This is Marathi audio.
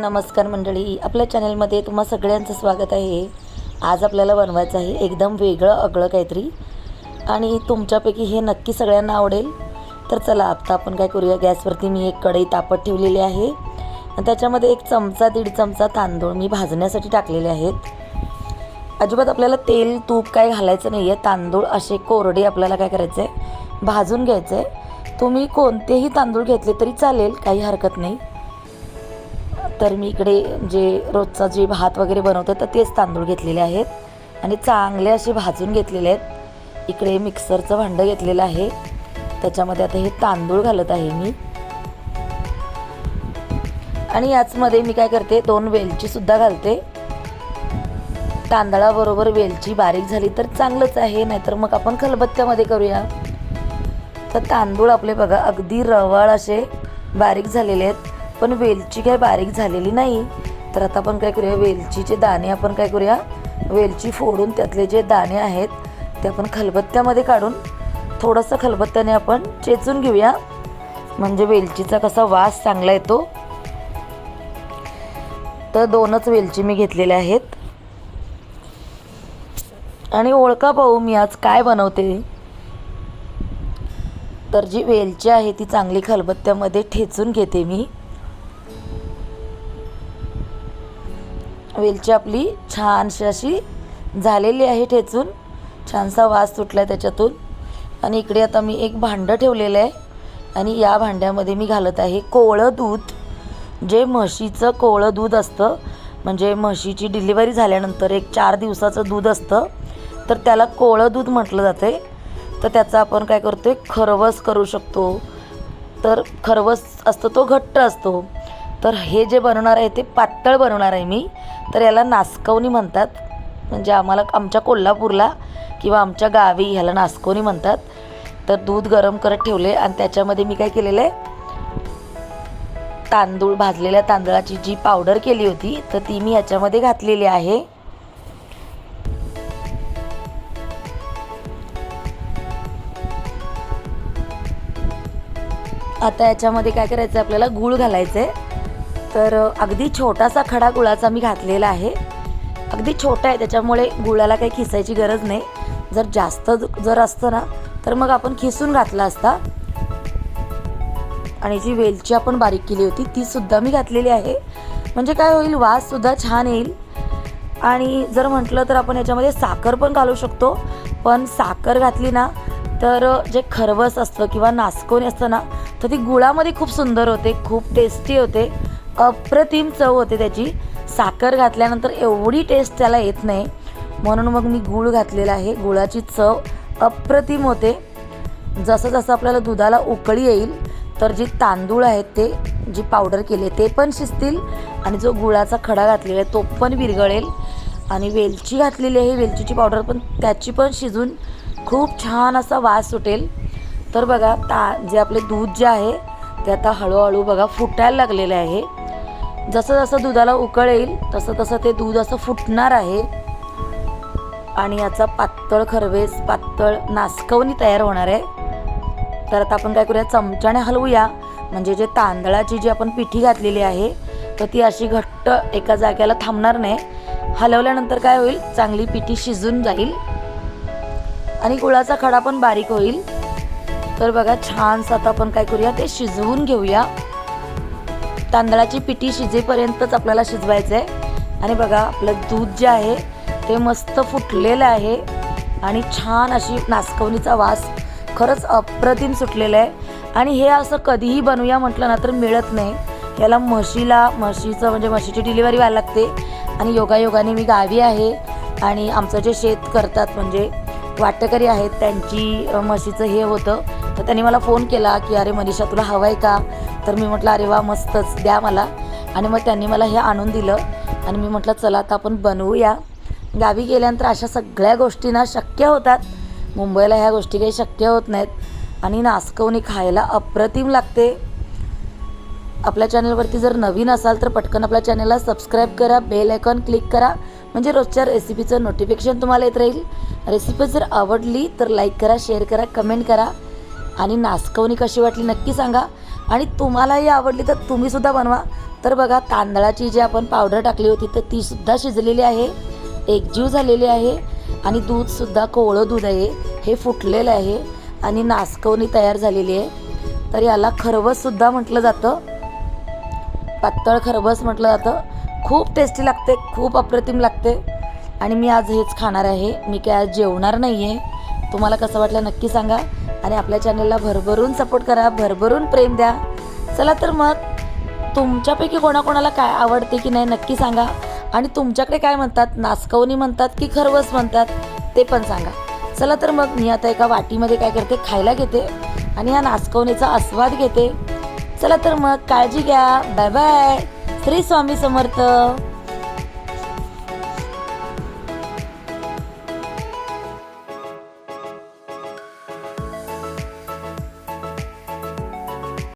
नमस्कार मंडळी आपल्या चॅनलमध्ये तुम्हा सगळ्यांचं स्वागत आहे. आज आपल्याला बनवायचं आहे एकदम वेगळं अगळं काहीतरी. आणि तुमच्यापैकी हे नक्की सगळ्यांना आवडेल. तर चला आता आपण काय करूया? गॅसवरती मी एक कढई तापत ठेवलेली आहे. आणि त्याच्यामध्ये एक चमचा दीड चमचा तांदूळ मी भाजण्यासाठी टाकलेले आहेत. अजिबात आपल्याला तेल तूप काय घालायचं नाही आहे तांदूळ असे कोरडे आपल्याला काय करायचं आहे भाजून घ्यायचं आहे तुम्ही कोणतेही तांदूळ घेतले तरी चालेल काही हरकत नाही. तर मी इकडे जे रोजचा जे भात वगैरे बनवतो तर तेच तांदूळ घेतलेले आहेत. आणि चांगले असे भाजून घेतलेले आहेत. इकडे मिक्सरचं भांडं घेतलेलं आहे. त्याच्यामध्ये आता हे तांदूळ घालत आहे मी. आणि याचमध्ये मी काय करते दोन वेलचीसुद्धा घालते. तांदळाबरोबर वेलची बारीक झाली तर चांगलंच आहे नाहीतर मग आपण खलबत्त्यामध्ये करूया. तर तांदूळ आपले बघा अगदी रवाळ असे बारीक झालेले आहेत. पण वेलची काय बारीक झालेली नाही. तर आता आपण काय करूया वेलचीचे दाणे आपण काय करूया? वेलची फोडून त्यातले जे दाणे आहेत ते आपण खलबत्त्यामध्ये काढून थोडंसं खलबत्त्याने आपण चेचून घेऊया. म्हणजे वेलचीचा कसा वास चांगला येतो. तर दोनच वेलची मी घेतलेल्या आहेत. आणि ओळखा पाहू मी आज काय बनवते? तर जी वेलची आहे ती चांगली खलबत्त्यामध्ये ठेचून घेते मी. वेलची आपली छानशी अशी झालेली आहे ठेचून. छानसा वास सुटला आहे त्याच्यातून. आणि इकडे आता मी एक भांडं ठेवलेलं आहे. आणि या भांड्यामध्ये मी घालत आहे कोवळं दूध. जे म्हशीचं कोवळं दूध असतं म्हणजे म्हशीची डिलिव्हरी झाल्यानंतर एक चार दिवसाचं दूध असतं तर त्याला कोवळं दूध म्हटलं जाते. तर त्याचा आपण काय करतो आहे खरवस करू शकतो. तर खरवस असतो तो घट्ट असतो. तर हे जे बनवणार आहे ते पातळ बनवणार आहे मी. तर याला नासकवणी म्हणतात. म्हणजे आम्हाला आमच्या कोल्हापूरला किंवा आमच्या गावी ह्याला नासकवणी म्हणतात. तर दूध गरम करत ठेवले आणि त्याच्यामध्ये मी काय केलेलं आहे? तांदूळ भाजलेल्या तांदळाची जी पावडर केली होती तर ती मी याच्यामध्ये घातलेली आहे. आता याच्यामध्ये काय करायचं? आपल्याला गूळ घालायचं आहे तर अगदी छोटासा खडा गुळाचा मी घातलेला आहे. अगदी छोटा आहे त्याच्यामुळे गुळाला काही खिसायची गरज नाही. जर जास्त जर असतं ना तर मग आपण खिसून घातला असता. आणि जी वेलची आपण बारीक केली होती ती सुद्धा मी घातलेली आहे. म्हणजे काय होईल वास सुद्धा छान येईल. आणि जर म्हटलं तर आपण याच्यामध्ये साखर पण घालू शकतो. पण साखर घातली ना तर जे खरवस असतं किंवा नासकोनी असतं ना तर ती गुळामध्ये खूप सुंदर होते खूप टेस्टी होते. अप्रतिम चव होते त्याची. साखर घातल्यानंतर एवढी टेस्ट त्याला येत नाही. म्हणून मग मी गूळ घातलेला आहे. गुळाची चव अप्रतिम होते. जसं जसं आपल्याला दुधाला उकळी येईल तर जी तांदूळ आहेत ते जी पावडर केली ते पण शिजतील आणि जो गुळाचा खडा घातलेला आहे तो पण विरघळेल. आणि वेलची घातलेली आहे. वेलचीची पावडर पण त्याची पण शिजून खूप छान असा वास सुटेल. तर बघा ता जे आपले दूध जे आहे ते आता हळूहळू बघा फुटायला लागलेलं आहे. जसं जसं दुधाला उकळ येईल तसं तसं ते दूध असं फुटणार आहे. आणि याचा पातळ खरवेस पातळ नासकवणी तयार होणार आहे. तर आता आपण काय करूया? चमच्याने हलवूया. म्हणजे जे तांदळाची जी आपण पिठी घातलेली आहे तर ती अशी घट्ट एका जाग्याला थांबणार नाही. हलवल्यानंतर काय होईल? चांगली पिठी शिजून जाईल. आणि गुळाचा खडा पण बारीक होईल. तर बघा छानसं आता आपण काय करूया? ते शिजवून घेऊया. तांदळाची पिठी शिजेपर्यंतच आपल्याला शिजवायचं आहे आणि बघा आपलं दूध जे आहे ते मस्त फुटलेलं आहे. आणि छान अशी नासकवणीचा वास खरंच अप्रतिम सुटलेलं आहे. आणि हे असं कधीही बनवूया म्हटलं ना तर मिळत नाही. याला म्हशीला म्हशीचं म्हणजे म्हशीची डिलिव्हरी व्हायला लागते. आणि योगायोगाने मी गावी आहे. आणि आमचं जे शेत करतात म्हणजे वाटकरी आहेत त्यांची म्हशीचं हे होतं. तर त्यांनी मला फोन केला की अरे मनीषा तुला हवं आहे का? तर मी म्हटलं अरे वा मस्तच द्या मला. आणि मग त्यांनी मला हे आणून दिलं. आणि मी म्हटलं चला आता आपण बनवूया. गावी गेल्यानंतर अशा सगळ्या गोष्टींना शक्य होतात. मुंबईला ह्या गोष्टी काही शक्य होत नाहीत. आणि नासकवणी खायला अप्रतिम लागते. आपल्या चॅनलवरती जर नवीन असाल तर पटकन आपल्या चॅनलला सबस्क्राईब करा बेल आयकॉन क्लिक करा. म्हणजे रोजच्या रेसिपीचं नोटिफिकेशन तुम्हाला येत राहील. रेसिपी जर आवडली तर लाईक करा शेअर करा कमेंट करा. आणि नासकवणी कशी वाटली नक्की सांगा. आणि तुम्हालाही आवडली तर तुम्हीसुद्धा बनवा. तर बघा तांदळाची जी आपण पावडर टाकली होती तर तीसुद्धा शिजलेली आहे. एकजीव झालेली आहे. आणि दूधसुद्धा कोवळं दूध आहे. हे फुटलेलं आहे. आणि नासकवणी तयार झालेली आहे. तर याला खरवससुद्धा म्हटलं जातं. पातळ खरबस म्हटलं जातं. खूप टेस्टी लागते खूप अप्रतिम लागते. आणि मी आज हेच खाणार आहे. मी काय आज जेवणार नाही आहे तुम्हाला कसं वाटलं नक्की सांगा. आणि आपल्या चॅनलला भरभरून सपोर्ट करा भरभरून प्रेम द्या. चला तर मग तुमच्यापैकी कोणाकोणाला काय आवडते की नाही नक्की सांगा. आणि तुमच्याकडे काय म्हणतात नासकवणी म्हणतात की खरवस म्हणतात ते पण सांगा. चला तर मग मी आता एका वाटीमध्ये काय करते खायला घेते आणि या नासकवणीचा आस्वाद घेते. चला तर मग काळजी घ्या. Bye bye Shri Swami Samarth.